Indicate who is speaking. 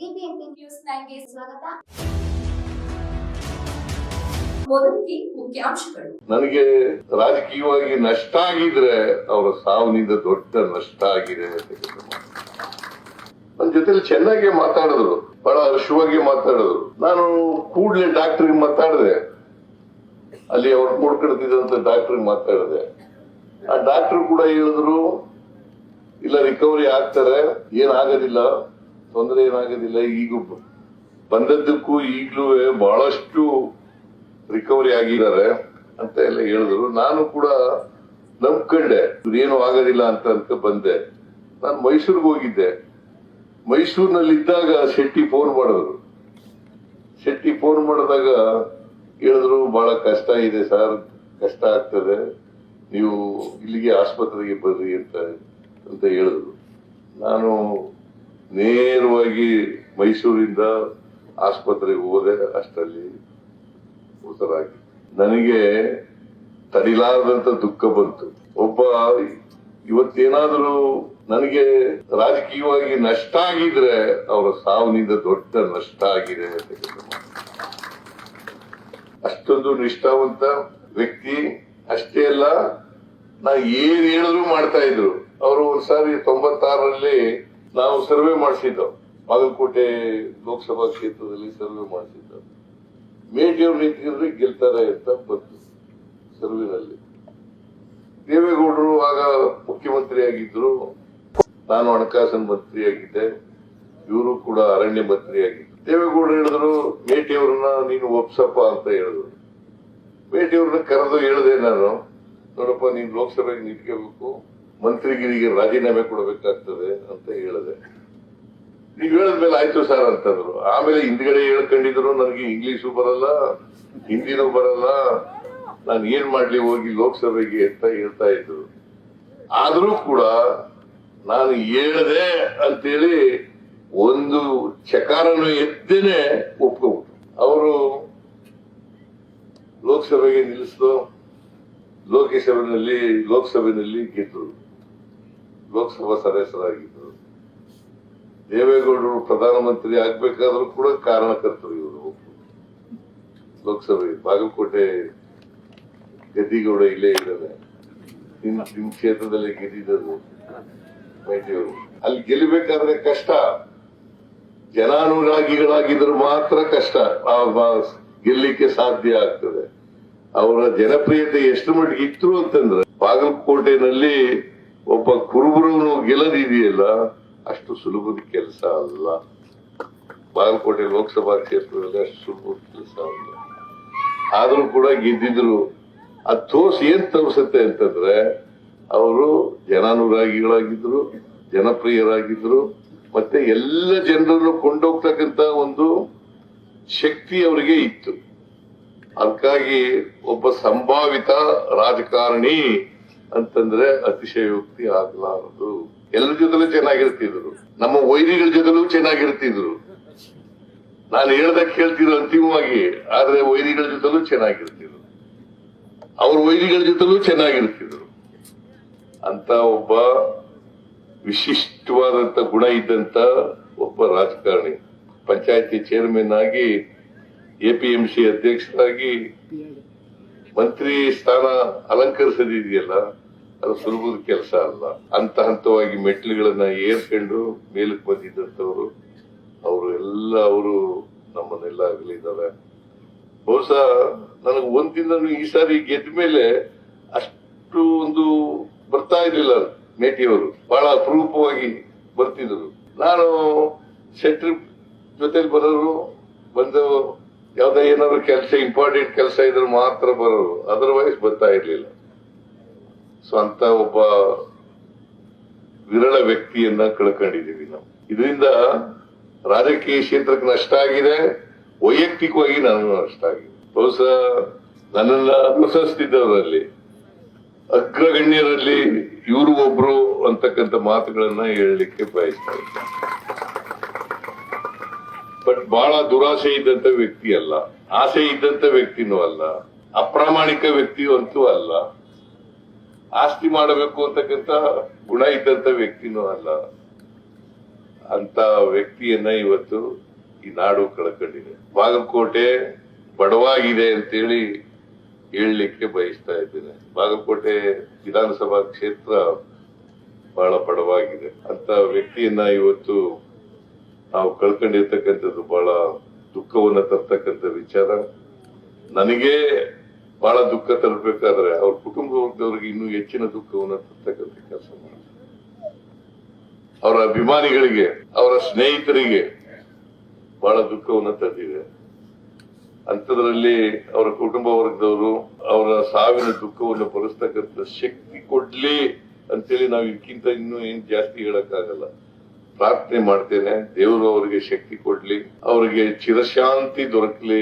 Speaker 1: News ನೈನ್ಗೆ ಸ್ವಾಗತ.
Speaker 2: ನನಗೆ ರಾಜಕೀಯವಾಗಿ ನಷ್ಟ ಆಗಿದ್ರೆ ಅವರ ಸಾವಿನಿಂದ ದೊಡ್ಡ ನಷ್ಟ ಆಗಿದೆ. ನನ್ನ ಜೊತೆಲಿ ಚೆನ್ನಾಗಿ ಮಾತಾಡಿದ್ರು. ಬಹಳ ಹರ್ಷವಾಗಿ ಮಾತಾಡಿದ್ರು. ನಾನು ಕೂಡಲೇ ಡಾಕ್ಟರ್ಗೆ ಮಾತಾಡಿದೆ. ಅಲ್ಲಿ ಅವ್ರು ಕೂಡ್ಕಿಡ್ತಿದ್ದಂತ ಡಾಕ್ಟರ್ ಮಾತಾಡಿದೆ. ಆ ಡಾಕ್ಟರ್ ಕೂಡ ಹೇಳಿದ್ರು, ಇಲ್ಲ ರಿಕವರಿ ಆಗ್ತಾರೆ. ಏನಾಗೋದಿಲ್ಲ ತೊಂದರೆ ಏನಾಗೋದಿಲ್ಲ. ಈಗ ಬಂದದ್ದಕ್ಕೂ ಈಗಲೂ ಬಹಳಷ್ಟು ರಿಕವರಿ ಆಗಿದ್ದಾರೆ ಅಂತ ಎಲ್ಲ ಹೇಳಿದ್ರು. ನಾನು ಕೂಡ ನಂಬ್ಕೊಂಡೆ. ಏನು ಆಗೋದಿಲ್ಲ ಅಂತ ಅಂತ ಬಂದೆ. ನಾನು ಮೈಸೂರಿಗೆ ಹೋಗಿದ್ದೆ. ಮೈಸೂರಿನಲ್ಲಿ ಇದ್ದಾಗ ಶೆಟ್ಟಿ ಫೋನ್ ಮಾಡಿದ್ರು. ಶೆಟ್ಟಿ ಫೋನ್ ಮಾಡಿದಾಗ ಹೇಳಿದ್ರು, ಬಹಳ ಕಷ್ಟ ಇದೆ ಸರ್, ಕಷ್ಟ ಆಗ್ತದೆ. ನೀವು ಇಲ್ಲಿಗೆ ಆಸ್ಪತ್ರೆಗೆ ಬರ್ರಿ ಅಂತ ಅಂತ ಹೇಳಿದ್ರು. ನಾನು ನೇರವಾಗಿ ಮೈಸೂರಿಂದ ಆಸ್ಪತ್ರೆಗೆ ಹೋದೆ ಅಷ್ಟರಲ್ಲಿ ಮೃತರಾಗಿ ನನಗೆ ತಡಿಲಾರದಂತ ದುಃಖ ಬಂತು. ಒಬ್ಬ ಇವತ್ತೇನಾದರೂ ನನಗೆ ರಾಜಕೀಯವಾಗಿ ನಷ್ಟ ಆಗಿದ್ರೆ ಅವರ ಸಾವಿನಿಂದ ದೊಡ್ಡ ನಷ್ಟ ಆಗಿದೆ ಅಂತ ಅಷ್ಟೊಂದು ನಿಷ್ಠಾವಂತ ವ್ಯಕ್ತಿ ಅಷ್ಟೇ ಅಲ್ಲ, ನಾ ಏನ್ ಹೇಳಿದ್ರು ಮಾಡ್ತಾ ಇದ್ರು. ಅವರು ಒಂದ್ಸಾರಿ ತೊಂಬತ್ತಾರರಲ್ಲಿ ನಾವು ಸರ್ವೆ ಮಾಡಿಸಿದ್ದು ಬಾಗಲಕೋಟೆ ಲೋಕಸಭಾ ಕ್ಷೇತ್ರದಲ್ಲಿ ಸರ್ವೆ ಮಾಡಿಸಿದ್ದು ಮೇಟಿಯವ್ರು ನಿಂತಿದ್ರೆ ಗೆಲ್ತಾರೆ ಅಂತ ಬಂತು ಸರ್ವೆನಲ್ಲಿ. ದೇವೇಗೌಡರು ಆಗ ಮುಖ್ಯಮಂತ್ರಿ ಆಗಿದ್ರು ನಾನು ಹಣಕಾಸಿನ ಮಂತ್ರಿ ಆಗಿದ್ದೆ ಇವರು ಕೂಡ ಅರಣ್ಯ ಮಂತ್ರಿ ಆಗಿದ್ರು ದೇವೇಗೌಡರು ಹೇಳಿದ್ರು, ಮೇಟಿಯವ್ರನ್ನ ನೀನು ಒಪ್ಸಪ್ಪ ಅಂತ ಹೇಳಿದ್ರು. ಮೇಟಿಯವ್ರನ್ನ ಕರೆದು ಹೇಳಿದೆ ನಾನು. ನೋಡಪ್ಪ, ನೀನು ಲೋಕಸಭೆಗೆ ನಿಂತ್ಕೋಬೇಕು. ಮಂತ್ರಿಗಿರಿಗೆ ರಾಜೀನಾಮೆ ಕೊಡಬೇಕಾಗ್ತದೆ ಅಂತ ಹೇಳಿದೆ. ನೀವ್ ಹೇಳಿದ್ಮೇಲೆ ಆಯ್ತು ಸರ್ ಅಂತಂದ್ರು. ಆಮೇಲೆ ಹಿಂದ್ಗಡೆ ಹೇಳ್ಕೊಂಡಿದ್ರು, ನನಗೆ ಇಂಗ್ಲಿಷು ಬರಲ್ಲ, ಹಿಂದಿನೂ ಬರಲ್ಲ, ನಾನು ಏನ್ ಮಾಡ್ಲಿ ಹೋಗಿ ಲೋಕಸಭೆಗೆ ಅಂತ ಹೇಳ್ತಾ ಇದ್ರು. ಆದ್ರೂ ಕೂಡ ನಾನು ಹೇಳ್ದೆ ಅಂತೇಳಿ ಒಂದು ಚಕಾರನು ಎದ್ದೇನೆ ಒಪ್ಕೊಂಡ್ಬಿಟ್ರು ಅವರು ಲೋಕಸಭೆಗೆ ನಿಲ್ಲಿಸ್ತು ಲೋಕಸಭೆಯಲ್ಲಿ ಲೋಕಸಭೆಯಲ್ಲಿ ಗೆದ್ರು. ಲೋಕಸಭಾ ಸದಸ್ಯರಾಗಿದ್ದರು ದೇವೇಗೌಡರು ಪ್ರಧಾನಮಂತ್ರಿ ಆಗ್ಬೇಕಾದ್ರೂ ಕೂಡ ಕಾರಣಕರ್ತರು ಇವರು. ಲೋಕಸಭೆ, ಬಾಗಲಕೋಟೆ ಗದ್ದಿಗೌಡ ಇಲ್ಲೇ ಇದ್ದಾರೆ. ನಿಮ್ ನಿಮ್ ಕ್ಷೇತ್ರದಲ್ಲಿ ಗೆದ್ದಿದ್ದರು ಮೇಟಿಯವರು ಅಲ್ಲಿ ಗೆಲ್ಲಬೇಕಾದ್ರೆ ಕಷ್ಟ. ಜನಾನುರಾಗಿಗಳಾಗಿದ್ರು ಮಾತ್ರ ಕಷ್ಟ. ಗೆಲ್ಲಿಕ್ಕೆ ಸಾಧ್ಯ ಆಗ್ತದೆ. ಅವರ ಜನಪ್ರಿಯತೆ ಎಷ್ಟು ಮಟ್ಟಿಗೆ ಇತ್ತು ಅಂತಂದ್ರೆ, ಬಾಗಲಕೋಟೆನಲ್ಲಿ ಒಬ್ಬ ಕುರುಬರನ್ನು ಗೆಲ್ಲದಿದೆಯಲ್ಲ, ಅಷ್ಟು ಸುಲಭದ ಕೆಲಸ ಅಲ್ಲ. ಬಾಗಲಕೋಟೆ ಲೋಕಸಭಾ ಕ್ಷೇತ್ರದಲ್ಲಿ ಅಷ್ಟು ಸುಲಭದ ಕೆಲಸ ಅಲ್ಲ. ಆದರೂ ಕೂಡ ಗೆದ್ದಿದ್ರು. ಆ ತೋಸ್ ಏನ್ ತೋರ್ಸತ್ತೆ ಅಂತಂದ್ರೆ, ಅವರು ಜನಾನುರಾಗಿಗಳಾಗಿದ್ರು, ಜನಪ್ರಿಯರಾಗಿದ್ರು, ಮತ್ತೆ ಎಲ್ಲ ಜನರನ್ನು ಕೊಂಡೋಗ್ತಕ್ಕಂತ ಒಂದು ಶಕ್ತಿ ಅವರಿಗೆ ಇತ್ತು. ಅದಕ್ಕಾಗಿ ಒಬ್ಬ ಸಂಭಾವಿತ ರಾಜಕಾರಣಿ ಅಂತಂದ್ರೆ ಅತಿಶಯೋಕ್ತಿ ಆಗಲಾರದು. ಎಲ್ಲರ ಜೊತೆಲೂ ಚೆನ್ನಾಗಿರ್ತಿದ್ರು. ನಮ್ಮ ವೈರಿಗಳ ಜೊತೆಲೂ ಚೆನ್ನಾಗಿರ್ತಿದ್ರು. ನಾನು ಹೇಳ್ದ ಕೇಳ್ತಿದ್ರು ಅಂತಿಮವಾಗಿ, ಆದ್ರೆ ವೈರಿಗಳ ಜೊತೆಲೂ ಚೆನ್ನಾಗಿರ್ತಿದ್ರು. ಅವ್ರ ವೈರಿಗಳ ಜೊತೆಲೂ ಚೆನ್ನಾಗಿರ್ತಿದ್ರು. ಅಂತ ಒಬ್ಬ ವಿಶಿಷ್ಟವಾದಂತ ಗುಣ ಇದ್ದಂತ ಒಬ್ಬ ರಾಜಕಾರಣಿ, ಪಂಚಾಯತಿ ಚೇರ್ಮನ್ ಆಗಿ ಎಪಿಎಂಸಿ ಅಧ್ಯಕ್ಷರಾಗಿ ಮಂತ್ರಿ ಸ್ಥಾನ ಅಲಂಕರಿಸದಿದೆಯಲ್ಲ, ಅದು ಸುಲಭದ ಕೆಲಸ ಅಲ್ಲ. ಹಂತ ಹಂತವಾಗಿ ಮೆಟ್ಲುಗಳನ್ನ ಏರ್ಕೊಂಡು ಮೇಲಕ್ಕೆ ಬಂದಿದ್ದಂಥವ್ರು, ಅವರು ಎಲ್ಲ ಅವರು ನಮ್ಮನ್ನೆಲ್ಲ ಆಗಲಿದ್ದಾರೆ ಬಹುಶಃ ನನಗೆ ಒಂದಿನ ಈ ಸಾರಿ ಗೆದ್ದ ಮೇಲೆ ಅಷ್ಟು ಒಂದು ಬರ್ತಾ ಇರಲಿಲ್ಲ ಮೇಟಿಯವರು ಬಹಳ ಅಪರೂಪವಾಗಿ ಬರ್ತಿದ್ರು. ನಾನು ಸೆಟ್ರಿಪ್ ಜೊತೆಲಿ ಬರೋರು ಬಂದು ಯಾವ್ದೋ ಏನಾದ್ರು ಕೆಲಸ ಇಂಪಾರ್ಟೆಂಟ್ ಕೆಲಸ ಇದ್ರೆ ಮಾತ್ರ ಬರೋರು. ಅದರ್ವೈಸ್ ಬರ್ತಾ ಇರ್ಲಿಲ್ಲ. ಸೊ ಅಂತ ಒಬ್ಬ ವಿರಳ ವ್ಯಕ್ತಿಯನ್ನ ಕಳ್ಕೊಂಡಿದ್ದೀವಿ ನಾವು. ಇದರಿಂದ ರಾಜಕೀಯ ಕ್ಷೇತ್ರಕ್ಕೆ ನಷ್ಟ ಆಗಿದೆ. ವೈಯಕ್ತಿಕವಾಗಿ ನನಗೂ ನಷ್ಟ ಆಗಿದೆ. ಬಹುಶಃ ನನ್ನನ್ನ ಅನುಸರಿಸ್ತಿದ್ದವರಲ್ಲಿ ಅಗ್ರಗಣ್ಯರಲ್ಲಿ ಇವರು ಒಬ್ರು ಅಂತಕ್ಕಂಥ ಮಾತುಗಳನ್ನ ಹೇಳಲಿಕ್ಕೆ ಬಯಸ್ತಾ ಇದ್ದೆ. ಬಟ್ ಬಹಳ ದುರಾಸೆ ಇದ್ದಂತ ವ್ಯಕ್ತಿ ಅಲ್ಲ. ಆಸೆ ಇದ್ದಂತ ವ್ಯಕ್ತಿನೂ ಅಲ್ಲ. ಅಪ್ರಾಮಾಣಿಕ ವ್ಯಕ್ತಿಯೂ ಅಂತೂ ಅಲ್ಲ. ಆಸ್ತಿ ಮಾಡಬೇಕು ಅಂತಕ್ಕಂತ ಗುಣ ಇದ್ದಂತ ವ್ಯಕ್ತಿನೂ ಅಲ್ಲ. ಅಂತ ವ್ಯಕ್ತಿಯನ್ನ ಇವತ್ತು ಈ ನಾಡು ಕಳ್ಕೊಂಡಿದೆ. ಬಾಗಲಕೋಟೆ ಬಡವಾಗಿದೆ ಅಂತೇಳಿ ಹೇಳಲಿಕ್ಕೆ ಬಯಸ್ತಾ ಇದ್ದೇನೆ. ಬಾಗಲಕೋಟೆ ವಿಧಾನಸಭಾ ಕ್ಷೇತ್ರ ಬಹಳ ಬಡವಾಗಿದೆ. ಅಂತ ವ್ಯಕ್ತಿಯನ್ನ ಇವತ್ತು ನಾವು ಕಳ್ಕೊಂಡಿರ್ತಕ್ಕಂಥದ್ದು ಬಹಳ ದುಃಖವನ್ನ ತರ್ತಕ್ಕಂಥ ವಿಚಾರ. ನನಗೆ ಬಹಳ ದುಃಖ ತರಬೇಕಾದ್ರೆ ಅವ್ರ ಕುಟುಂಬ ವರ್ಗದವ್ರಿಗೆ ಇನ್ನೂ ಹೆಚ್ಚಿನ ದುಃಖವನ್ನ ತರ್ತಕ್ಕಂಥ ಕೆಲಸ ಮಾಡ್ತಾರೆ ಅವರ ಅಭಿಮಾನಿಗಳಿಗೆ, ಅವರ ಸ್ನೇಹಿತರಿಗೆ ಬಹಳ ದುಃಖವನ್ನ ತಂದಿದೆ ಅಂಥದ್ರಲ್ಲಿ ಅವರ ಕುಟುಂಬ ವರ್ಗದವರು ಅವರ ಸಾವಿನ ದುಃಖವನ್ನು ಭರಿಸ್ತಕ್ಕಂಥ ಶಕ್ತಿ ಕೊಡ್ಲಿ ಅಂತೇಳಿ ನಾವು ಇದಕ್ಕಿಂತ ಇನ್ನೂ ಏನ್ ಜಾಸ್ತಿ ಹೇಳಕ್ಕಾಗಲ್ಲ. ಪ್ರಾರ್ಥನೆ ಮಾಡ್ತೇನೆ ದೇವರು ಅವರಿಗೆ ಶಕ್ತಿ ಕೊಡ್ಲಿ ಅವರಿಗೆ ಚಿರಶಾಂತಿ ದೊರಕಲಿ.